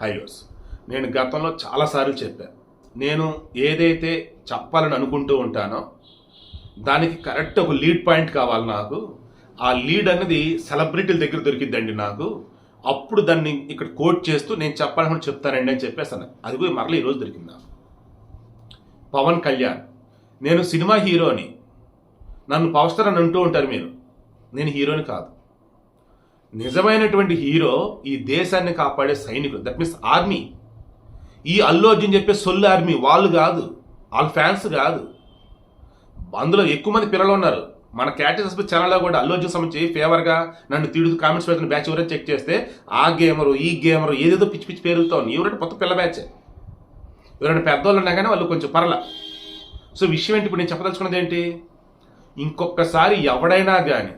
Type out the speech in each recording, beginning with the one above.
Highways నేను గతంలో చాలాసార్లు చెప్పాను నేను ఏదైతే చెప్పాలని అనుకుంటూ ఉంటానో దానికి కరెక్ట్ ఒక లీడ్ పాయింట్ కావాలి నాకు. ఆ లీడ్ అనేది సెలబ్రిటీల దగ్గర దొరికిద్దండి నాకు. అప్పుడు దాన్ని ఇక్కడ కోట్ చేస్తూ నేను చెప్పాలని చెప్తానండి అని చెప్పేసాను. అది కూడా మరలా ఈరోజు దొరికింది నాకు. పవన్ కళ్యాణ్. నేను సినిమా హీరోని. నన్ను పవర్ స్టార్ అని అంటూ ఉంటారు మీరు. నేను హీరోని కాదు. నిజమైనటువంటి హీరో ఈ దేశాన్ని కాపాడే సైనికులు. దట్ మీన్స్ ఆర్మీ ఈ అల్లు అర్జున్ చెప్పే సొల్లు ఆర్మీ వాళ్ళు కాదు వాళ్ళ ఫ్యాన్స్ కాదు. అందులో ఎక్కువ మంది పిల్లలు ఉన్నారు. మన క్యాటరీస్ ఛానల్లో కూడా అల్లు అర్జున్ సంబంధించి ఫేవర్గా నన్ను తిడుతూ కామెంట్స్ పెడుతున్న బ్యాచ్ ఎవరైనా చెక్ చేస్తే ఆ గేమరు ఈ గేమరు ఏదేదో పిచ్చి పిచ్చి పేరుతో ఎవరంటే కొత్త పిల్ల బ్యాచ్ ఎవరైనా పెద్దవాళ్ళు ఉన్నా కానీ వాళ్ళు కొంచెం పర్ల. సో విషయం ఏంటి ఇప్పుడు నేను చెప్పదలుచుకున్నది ఏంటి? ఇంకొకసారి ఎవడైనా కానీ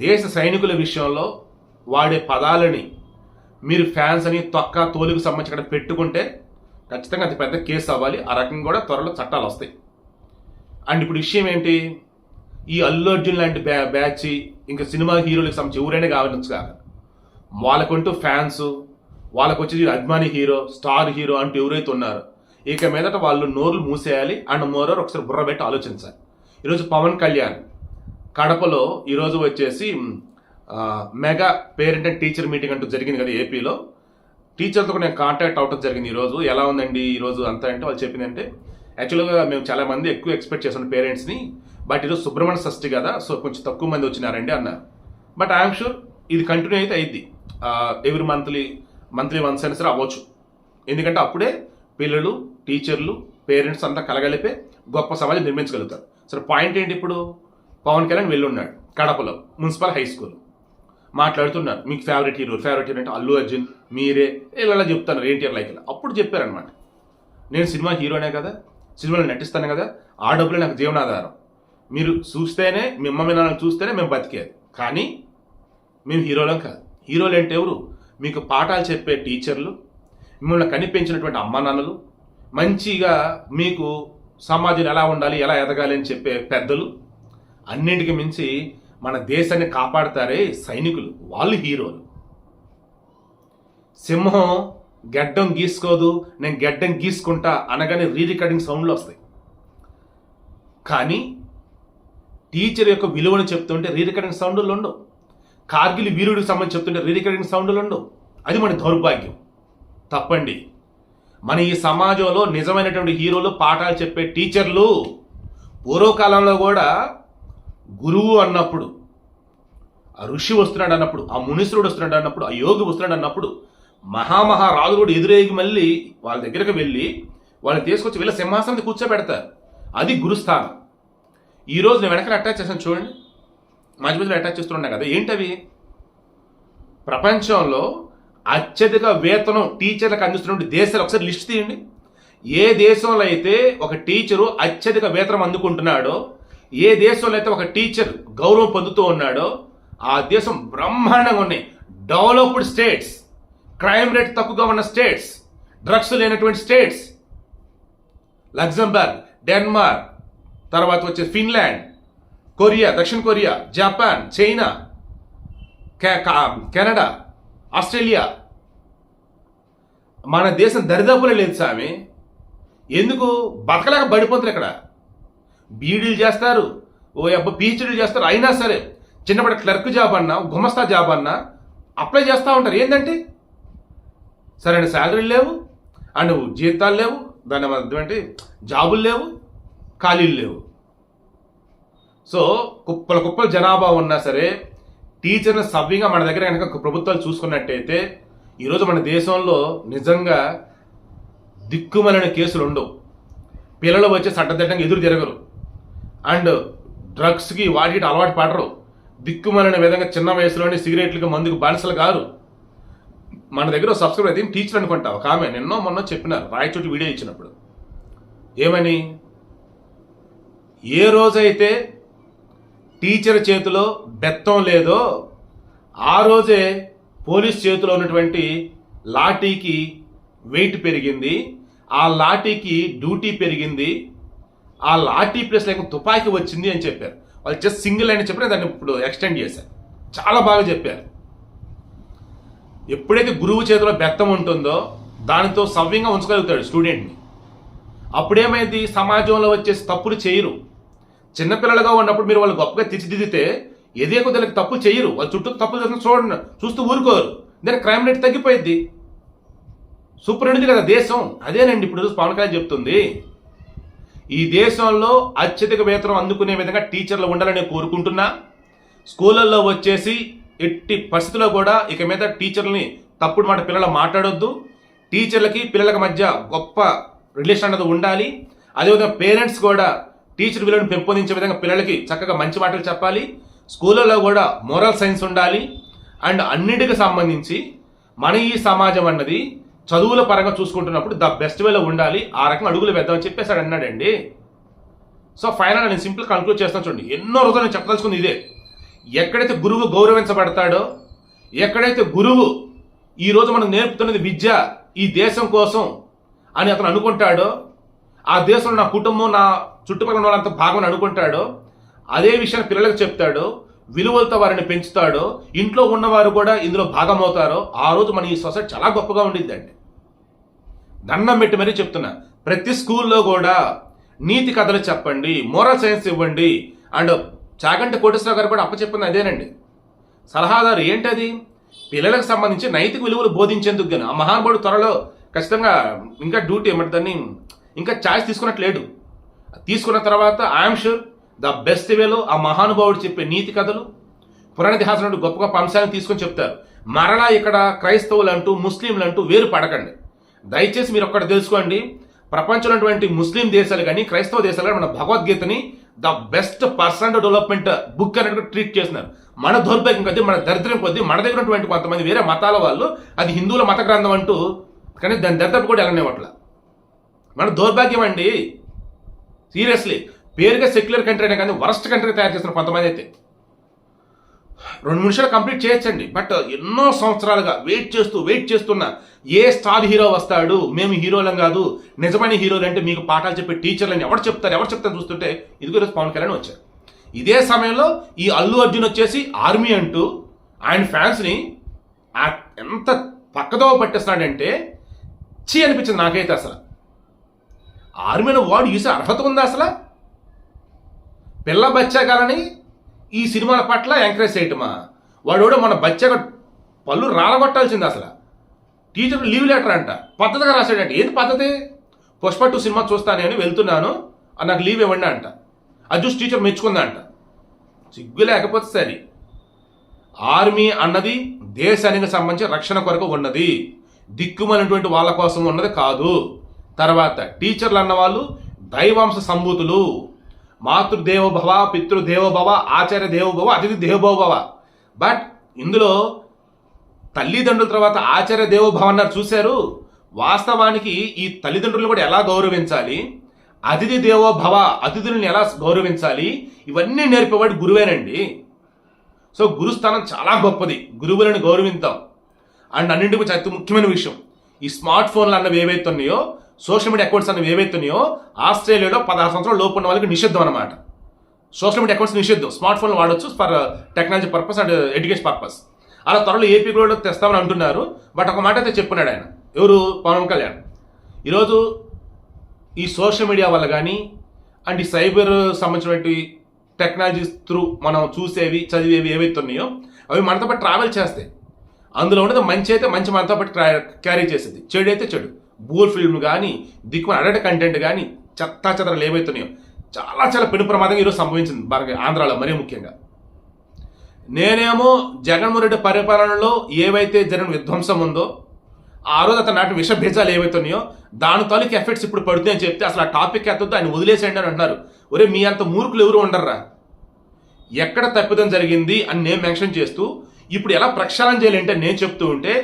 దేశ సైనికుల విషయంలో వాడే పదాలని మీరు ఫ్యాన్స్ అని తొక్క తోలుకు సంబంధించిన పెట్టుకుంటే ఖచ్చితంగా అది పెద్ద కేసు అవ్వాలి. ఆ రకంగా కూడా త్వరలో చట్టాలు వస్తాయి. అండ్ ఇప్పుడు విషయం ఏంటి? ఈ అల్లు అర్జున్ లాంటి బ్యా బ్యాచ్ ఇంకా సినిమా హీరోలకు సంబంధించి ఎవరైనా కావచ్చు కాదు. వాళ్ళకుంటూ ఫ్యాన్స్ వాళ్ళకు వచ్చి అభిమాని హీరో స్టార్ హీరో అంటూ ఎవరైతే ఉన్నారో ఇక మీదట వాళ్ళు నోర్లు మూసేయాలి. అండ్ మోరర్ ఒకసారి బుర్ర పెట్టి ఆలోచించాలి. ఈరోజు పవన్ కళ్యాణ్ కడపలో ఈరోజు వచ్చేసి mega parent and teacher meeting అంటూ జరిగింది కదా ఏపీలో. టీచర్తో నేను కాంటాక్ట్ అవటం జరిగింది ఈరోజు ఎలా ఉందండి ఈరోజు అంతా అంటే వాళ్ళు చెప్పిందంటే యాక్చువల్గా మేము చాలా మంది ఎక్కువ ఎక్స్పెక్ట్ చేసాం పేరెంట్స్ని బట్ ఈరోజు సుబ్రహ్మణ్య షష్ఠి కదా సో కొంచెం తక్కువ మంది వచ్చినారండి అన్నారు బట్ ఐఎమ్ షూర్ ఇది కంటిన్యూ అయితే అయింది. ఎవ్రీ మంత్లీ మంత్లీ వన్స్ అయినా సరే అవ్వచ్చు. ఎందుకంటే అప్పుడే పిల్లలు టీచర్లు పేరెంట్స్ అంతా కలగలిపే గొప్ప సమాజం నిర్మించగలుగుతారు. సరే పాయింట్ ఏంటి ఇప్పుడు? పవన్ కళ్యాణ్ వెళ్ళున్నాడు కడపలో మున్సిపల్ హై స్కూల్. మాట్లాడుతున్నారు మీకు ఫేవరెట్ హీరో ఫేవరెట్ హీరో అంటే అల్లు అర్జున్ మీరే. ఇలా చెప్తున్నారు ఏంటి లైక్ అప్పుడు చెప్పారనమాట నేను సినిమా హీరోనే కదా సినిమాలో నటిస్తాను కదా ఆ డబ్బులే నాకు జీవనాధారం. మీరు చూస్తేనే మిమ్మల్ని నన్ను చూస్తేనే మేము బతికేది. కానీ మేము హీరోలం కాదు. హీరోలు అంటే ఎవరు? మీకు పాఠాలు చెప్పే టీచర్లు మిమ్మల్ని కనిపించినటువంటి అమ్మా నాన్నలు మంచిగా మీకు సమాజం ఎలా ఉండాలి ఎలా ఎదగాలి అని చెప్పే పెద్దలు అన్నింటికి మించి మన దేశాన్ని కాపాడతారే సైనికులు వాళ్ళు హీరోలు. సింహం గడ్డం గీసుకోదు నేను గడ్డం గీసుకుంటా అనగానే రీ రికార్డింగ్ సౌండ్లు వస్తాయి. కానీ టీచర్ యొక్క విలువను చెప్తుంటే రీ రికార్డింగ్ సౌండ్లు ఉండవు. కార్గిల్ వీరుడికి సంబంధించి చెప్తుంటే రీ రికార్డింగ్ సౌండ్లు ఉండవు. అది మన దౌర్భాగ్యం. తప్పండి. మన ఈ సమాజంలో నిజమైనటువంటి హీరోలు పాఠాలు చెప్పే టీచర్లు పూర్వకాలంలో కూడా గురువు అన్నప్పుడు ఆ ఋషి వస్తున్నాడు అన్నప్పుడు ఆ మునీశ్వరుడు వస్తున్నాడు అన్నప్పుడు ఆ యోగి వస్తున్నాడు అన్నప్పుడు మహామహారాజు కూడా ఎదురేగి మళ్ళీ వాళ్ళ దగ్గరకు వెళ్ళి వాళ్ళని తీసుకొచ్చి వీళ్ళ సింహాసనం కూర్చోబెడతారు. అది గురుస్థానం. ఈరోజు నేను వెనకాల అటాచ్ చేశాను చూడండి. మధ్య మధ్యలో అటాచ్ చేస్తున్నా కదా. ఏంటవి? ప్రపంచంలో అత్యధిక వేతనం టీచర్లకు అందిస్తున్న దేశాలు ఒకసారి లిస్ట్ తీయండి. ఏ దేశంలో అయితే ఒక టీచరు అత్యధిక వేతనం అందుకుంటున్నాడో ఏ దేశంలో అయితే ఒక టీచర్ గౌరవం పొందుతూ ఉన్నాడో ఆ దేశం బ్రహ్మాండంగా ఉన్నాయి. డెవలప్డ్ స్టేట్స్ క్రైమ్ రేట్ తక్కువగా ఉన్న స్టేట్స్ డ్రగ్స్ లేనటువంటి స్టేట్స్ లగ్జంబర్గ్ డెన్మార్క్ తర్వాత వచ్చే ఫిన్లాండ్ కొరియా దక్షిణ కొరియా జపాన్ చైనా కె- కా- కెనడా ఆస్ట్రేలియా మన దేశం దరిదాపులే లేదు స్వామి. ఎందుకు? బతకలేక పడిపోతారు ఇక్కడ. బీడీలు చేస్తారు. ఓ అబ్బా పీహెచ్డీలు చేస్తారు. అయినా సరే చిన్నప్పటి క్లర్క్ జాబ్ అన్నా గుమస్తా జాబ్ అన్నా అప్లై చేస్తూ ఉంటారు. ఏంటంటే సరైన శాలరీలు లేవు అండ్ జీతాలు లేవు దాని అర్థం జాబులు లేవు ఖాళీలు లేవు. సో కుప్పల కుప్పల జనాభా ఉన్నా సరే టీచర్ని సవ్యంగా మన దగ్గర కనుక ప్రభుత్వాలు చూసుకున్నట్టయితే ఈరోజు మన దేశంలో నిజంగా దిక్కుమలైన కేసులు ఉండవు. పిల్లలు వచ్చి చట్టదిట్టంగా ఎదురు తిరగరు. అండ్ డ్రగ్స్కి వాటికి అలవాటు పడరు. దిక్కుమలిన విధంగా చిన్న వయసులోనే సిగరెట్లకి మందుకు బానిసలు కారు. మన దగ్గర సబ్స్క్రైబర్ అయితే టీచర్ అనుకుంటా ఒక ఆమె నిన్నో మొన్న చెప్పినారు రాయచోటి వీడియో ఇచ్చినప్పుడు. ఏమని? ఏ రోజైతే టీచర్ చేతిలో బెత్తం లేదో ఆ రోజే పోలీస్ చేతిలో ఉన్నటువంటి లాఠీకి వెయిట్ పెరిగింది. ఆ లాఠీకి డ్యూటీ పెరిగింది. ఆ లాఠీ ప్లేస్ లేక తుపాకీ వచ్చింది అని చెప్పారు. వాళ్ళు జస్ట్ సింగిల్ అని చెప్పిన దాన్ని ఇప్పుడు ఎక్స్టెండ్ చేశారు. చాలా బాగా చెప్పారు. ఎప్పుడైతే గురువు చేతిలో బెత్తం ఉంటుందో దానితో సవ్యంగా ఉంచగలుగుతాడు స్టూడెంట్ని అప్పుడేమైంది? సమాజంలో వచ్చేసి తప్పులు చేయరు. చిన్నపిల్లలుగా ఉన్నప్పుడు మీరు వాళ్ళు గొప్పగా తీర్చిదిద్దితే ఏదే కొద్దిగా తప్పులు చేయరు. వాళ్ళ చుట్టూ తప్పులు చేస్తున్న చూడండి చూస్తూ ఊరుకోరు. దాని క్రైమ్ రేట్ తగ్గిపోయింది సూపర్ ఉంది కదా దేశం. అదేనండి ఇప్పుడు పవన్ కళ్యాణ్ చెప్తుంది. ఈ దేశంలో అత్యధిక వేతనం అందుకునే విధంగా టీచర్లు ఉండాలని కోరుకుంటున్నా. స్కూళ్ళల్లో వచ్చేసి ఎట్టి పరిస్థితుల్లో కూడా ఇక మీద టీచర్లని తప్పుడు మాట పిల్లలు మాట్లాడొద్దు. టీచర్లకి పిల్లలకి మధ్య గొప్ప రిలేషన్ అనేది ఉండాలి. అదేవిధంగా పేరెంట్స్ కూడా టీచర్ విలువను పెంపొందించే విధంగా పిల్లలకి చక్కగా మంచి మాటలు చెప్పాలి. స్కూళ్ళలో కూడా మోరల్ సైన్స్ ఉండాలి. అండ్ అన్నిటికి సంబంధించి మన ఈ సమాజం అన్నది చదువుల పరంగా చూసుకుంటున్నప్పుడు ద బెస్ట్ వేలో ఉండాలి ఆ రకంగా అడుగులు వేద్దామని చెప్పేసాడు అన్నాడండి. సో ఫైనల్ నేను సింపుల్ కన్క్లూడ్ చేస్తాను చూడండి. ఎన్నో రోజులు నేను చెప్పదలుచుకుంది ఇదే. ఎక్కడైతే గురువు గౌరవించబడతాడో ఎక్కడైతే గురువు ఈ రోజు నేర్పుతున్నది విద్య ఈ దేశం కోసం అని అతను అనుకుంటాడో ఆ దేశంలో నా కుటుంబం నా చుట్టుపక్కల ఉన్న వాళ్ళంతా భాగం అనుకుంటాడో అదే విషయాన్ని పిల్లలకు చెప్తాడో విలువలతో వారిని పెంచుతాడో ఇంట్లో ఉన్నవారు కూడా ఇందులో భాగమవుతారో ఆ రోజు మన ఈ సొసైటీ చాలా గొప్పగా ఉండిద్దండి. దండం పెట్టి మరీ చెప్తున్నా. ప్రతి స్కూల్లో కూడా నీతి కథలు చెప్పండి మోరల్ సైన్స్ ఇవ్వండి అండ్ చాగంటి కోటేశ్వరరావు గారు కూడా అప్పచెప్పింది అదేనండి. సలహాదారు ఏంటది? పిల్లలకు సంబంధించి నైతిక విలువలు బోధించేందుకు గాను. ఆ మహానుభావుడు త్వరలో ఖచ్చితంగా ఇంకా డ్యూటీ ఏమంటే దాన్ని ఇంకా ఛాయిస్ తీసుకున్నట్లేడు తీసుకున్న తర్వాత ఐఎమ్ షూర్ ద బెస్ట్ వేలో ఆ మహానుభావుడు చెప్పే నీతి కథలు పురాణితిహాసం నుండి గొప్ప గొప్ప అంశాలను తీసుకొని చెప్తారు. మరలా ఇక్కడ క్రైస్తవులు అంటూ ముస్లింలు అంటూ వేరు పడకండి. దయచేసి మీరు ఒక్కటి తెలుసుకోండి. ప్రపంచంలో ఉన్నటువంటి ముస్లిం దేశాలు కానీ క్రైస్తవ దేశాలు కానీ మన భగవద్గీతని the best personal development book అనేది ట్రీట్ చేస్తున్నారు. మన దౌర్భాగ్యం కొద్దీ మన దరిద్రం కొద్దీ మన దగ్గర ఉన్నటువంటి కొంతమంది వేరే మతాల వాళ్ళు అది హిందువుల మత గ్రంథం అంటూ కానీ దాని దరిద్రం కూడా వెళ్ళనివ్వట్ల మన దౌర్భాగ్యం అండి. సీరియస్లీ. పేరుగా సెక్యులర్ కంట్రీ అనే కానీ వరస్ట్ కంట్రీ తయారు చేస్తున్న కొంతమంది అయితే. రెండు నిమిషాలు కంప్లీట్ చేయొచ్చండి. బట్ ఎన్నో సంవత్సరాలుగా వెయిట్ చేస్తూ వెయిట్ చేస్తున్నా ఏ స్టార్ హీరో వస్తాడు? మేము హీరోలం కాదు. నిజమైన హీరోలు అంటే మీకు పాఠాలు చెప్పే టీచర్లని ఎవరు చెప్తారు? ఎవరు చెప్తారు చూస్తుంటే? ఇదిగో ఈరోజు పవన్ కళ్యాణ్ వచ్చారు. ఇదే సమయంలో ఈ అల్లు అర్జున్ వచ్చేసి ఆర్మీ అంటూ ఆయన ఫ్యాన్స్ని ఆ- ఎంత పక్కదోవ పట్టేస్తున్నాడంటే చీ అనిపించింది నాకైతే అసలు. ఆర్మీలో వాడు చూసే అర్హత ఉందా అసలు? పిల్ల బచ్చాగాలని ఈ సినిమాల పట్ల ఎంకరేజ్ చేయటమా? వాడు కూడా మన బచ్చగా పళ్ళు రాలగొట్టాల్సింది అసలు. టీచర్ లీవ్ లెటర్ అంట. పద్ధతిగా రాశాడంట. ఏది పద్ధతి? పుష్ప టూ సినిమా చూస్తానని అని వెళ్తున్నాను. నాకు లీవ్ ఇవ్వండి అంట. అది చూసి టీచర్ మెచ్చుకుందంట సిగ్గు లేకపోతే సరే. ఆర్మీ అన్నది దేశానికి సంబంధించి రక్షణ కొరకు ఉన్నది. దిక్కుమైనటువంటి వాళ్ళ కోసం ఉన్నది కాదు. తర్వాత టీచర్లు అన్నవాళ్ళు దైవాంశ సంభూతులు. మాతృదేవోభవ పితృదేవోభవ ఆచార్య దేవోభవ అతిథి దేవోభవ. బట్ ఇందులో తల్లిదండ్రుల తర్వాత ఆచార్య దేవోభవ అన్నారు చూశారు. వాస్తవానికి ఈ తల్లిదండ్రులను కూడా ఎలా గౌరవించాలి? అతిథి దేవోభవ అతిథులను ఎలా గౌరవించాలి? ఇవన్నీ నేర్పేవాడు గురువేనండి. సో గురుస్థానం చాలా గొప్పది. గురువులను గౌరవింతాం. అండ్ అన్నింటికి అతి ముఖ్యమైన విషయం. ఈ స్మార్ట్ ఫోన్లు అన్నవి ఏవైతే ఉన్నాయో సోషల్ మీడియా అకౌంట్స్ అన్నవి ఏవైతే ఉన్నాయో ఆస్ట్రేలియాలో పదహారు సంవత్సరాల లోపు ఉన్న వాళ్ళకి నిషిద్ధం అనమాట సోషల్ మీడియా అకౌంట్స్ నిషిద్ధం. స్మార్ట్ ఫోన్లు వాడొచ్చు for technology purpose and education purpose. అలా త్వరలో ఏపీ కూడా తెస్తామని అంటున్నారు. బట్ ఒక మాట అయితే చెప్పున్నాడు ఆయన. ఎవరు? పవన్ కళ్యాణ్. ఈరోజు ఈ సోషల్ మీడియా వల్ల కానీ అండ్ ఈ సైబర్ సంబంధించినటువంటి టెక్నాలజీస్ త్రూ మనం చూసేవి చదివేవి ఏవైతే ఉన్నాయో అవి మనతో పాటు ట్రావెల్ చేస్తాయి. అందులో ఉన్నది మంచి అయితే మంచి మనతో పాటు క్యారీ చేసేది. చెడు అయితే చెడు. బూల్ ఫిల్మ్ కానీ దిక్కున అడట కంటెంట్ కానీ చెత్తా చెత్తలు ఏవైతున్నాయో చాలా చాలా పెను ప్రమాదంగా ఈరోజు సంభవించింది. మనకి ఆంధ్రాలో మరీ ముఖ్యంగా. నేనేమో జగన్మోహన్ రెడ్డి పరిపాలనలో ఏవైతే జరిగిన విధ్వంసం ఉందో ఆ రోజు అతను నాటి విషభేజాలు ఏవైతున్నాయో దాని తాలూకు ఎఫెక్ట్స్ ఇప్పుడు పడుతాయి అని చెప్తే అసలు ఆ టాపిక్ ఎత్తొద్దు ఆయన వదిలేసేయండి అని అంటున్నారు. ఒరే మీ అంత మూర్ఖులు ఎవరు ఉండర్రా? ఎక్కడ తప్పిదం జరిగింది అని నేను మెన్షన్ చేస్తూ ఇప్పుడు ఎలా ప్రక్షాళన చేయాలంటే నేను చెప్తూ ఉంటే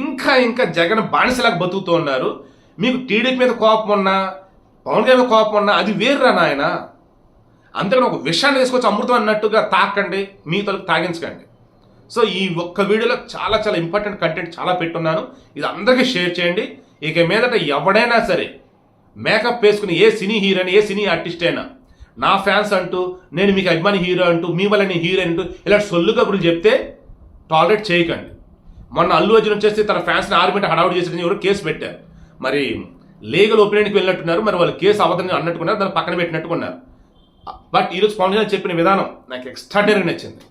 ఇంకా ఇంకా జగన్ బానిసలాగా బతుకుతూ ఉన్నారు. మీకు టీడీపీ మీద కోపం ఉన్నా పవన్ కళ్యాణ్ కోపం ఉన్నా అది వేరురా నాయనా? అంతేకాని ఒక విషయాన్ని తీసుకొచ్చి అమృతం అన్నట్టుగా తాకండి మీ తలకు తాగించకండి. సో ఈ ఒక్క వీడియోలో చాలా చాలా ఇంపార్టెంట్ కంటెంట్ చాలా పెట్టున్నాను. ఇది అందరికీ షేర్ చేయండి. ఇక మీదట ఎవడైనా సరే మేకప్ వేసుకుని ఏ సినీ హీరో అని ఏ సినీ ఆర్టిస్ట్ అయినా నా ఫ్యాన్స్ అంటూ నేను మీకు అభిమాని హీరో అంటూ మీ వల్ల నేను హీరో అంటూ ఇలాంటి సొల్లు కబుర్లు చెప్తే టాలరేట్ చేయకండి. మొన్న అల్లు అర్జున్ వచ్చేసి తన ఫ్యాన్స్ని ఆర్మీ హడావుడి చేసిన ఎవరు కేసు పెట్టారు. మరి లీగల్ ఒపీనియన్కి వెళ్ళినట్టున్నారు. మరి వాళ్ళు కేసు అవదని అన్నట్టుకున్నారు. దాన్ని పక్కన పెట్టినట్టుకున్నారు. బట్ ఈరోజు పవన్ కళ్యాణ్ చెప్పిన విధానం నాకు ఎక్స్ట్రాడనరీ నచ్చింది.